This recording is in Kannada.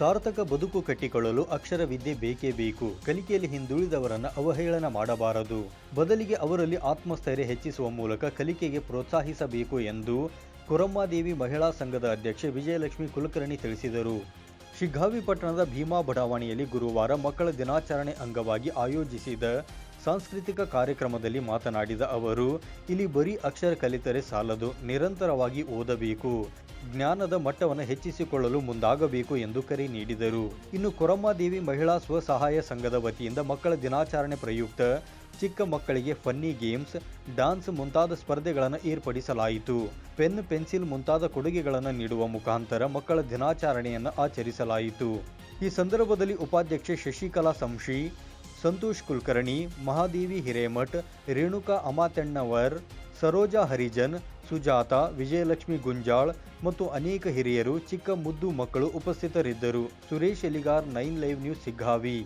ಸಾರ್ಥಕ ಬದುಕು ಕಟ್ಟಿಕೊಳ್ಳಲು ಅಕ್ಷರ ವಿದ್ಯೆ ಬೇಕೇ ಬೇಕು. ಕಲಿಕೆಯಲ್ಲಿ ಹಿಂದುಳಿದವರನ್ನು ಅವಹೇಳನ ಮಾಡಬಾರದು. ಬದಲಿಗೆ ಅವರಲ್ಲಿ ಆತ್ಮಸ್ಥೈರ್ಯ ಹೆಚ್ಚಿಸುವ ಮೂಲಕ ಕಲಿಕೆಗೆ ಪ್ರೋತ್ಸಾಹಿಸಬೇಕು ಎಂದು ಕುರಮ್ಮಾದೇವಿ ಮಹಿಳಾ ಸಂಘದ ಅಧ್ಯಕ್ಷೆ ವಿಜಯಲಕ್ಷ್ಮಿ ಕುಲಕರ್ಣಿ ತಿಳಿಸಿದರು. ಶಿಗ್ಗಾವಿ ಪಟ್ಟಣದ ಭೀಮಾ ಬಡಾವಣೆಯಲ್ಲಿ ಗುರುವಾರ ಮಕ್ಕಳ ದಿನಾಚರಣೆ ಅಂಗವಾಗಿ ಆಯೋಜಿಸಿದ ಸಾಂಸ್ಕೃತಿಕ ಕಾರ್ಯಕ್ರಮದಲ್ಲಿ ಮಾತನಾಡಿದ ಅವರು, ಇಲ್ಲಿ ಬರೀ ಅಕ್ಷರ ಕಲಿತರೆ ಸಾಲದು, ನಿರಂತರವಾಗಿ ಓದಬೇಕು. ಜ್ಞಾನದ ಮಟ್ಟವನ್ನು ಹೆಚ್ಚಿಸಿಕೊಳ್ಳಲು ಮುಂದಾಗಬೇಕು ಎಂದು ಕರೆ ನೀಡಿದರು. ಇನ್ನು ಕೊರಮ್ಮಾದೇವಿ ಮಹಿಳಾ ಸ್ವಸಹಾಯ ಸಂಘದ ವತಿಯಿಂದ ಮಕ್ಕಳ ದಿನಾಚರಣೆ ಪ್ರಯುಕ್ತ ಚಿಕ್ಕ ಮಕ್ಕಳಿಗೆ ಫನ್ನಿ ಗೇಮ್ಸ್, ಡಾನ್ಸ್ ಮುಂತಾದ ಸ್ಪರ್ಧೆಗಳನ್ನು ಏರ್ಪಡಿಸಲಾಯಿತು. ಪೆನ್, ಪೆನ್ಸಿಲ್ ಮುಂತಾದ ಕೊಡುಗೆಗಳನ್ನು ನೀಡುವ ಮುಖಾಂತರ ಮಕ್ಕಳ ದಿನಾಚರಣೆಯನ್ನು ಆಚರಿಸಲಾಯಿತು. ಈ ಸಂದರ್ಭದಲ್ಲಿ ಉಪಾಧ್ಯಕ್ಷೆ ಶಶಿಕಲಾ ಸಂಶಿ ಸಂತೋಷ್ ಕುಲಕರ್ಣಿ, ಮಹಾದೇವಿ ಹಿರೇಮಠ್, ರೇಣುಕಾ ಅಮಾತೆಣ್ಣವರ್ ಸರೋಜಾ ಹರಿಜನ್, ಸುಜಾತ, ವಿಜಯಲಕ್ಷ್ಮಿ ಗುಂಜಾಳ್ ಮತ್ತು ಅನೇಕ ಹಿರಿಯರು ಚಿಕ್ಕ ಮುದ್ದು ಮಕ್ಕಳು ಉಪಸ್ಥಿತರಿದ್ದರು. Suresh Eligar, nine live news, Siggavi.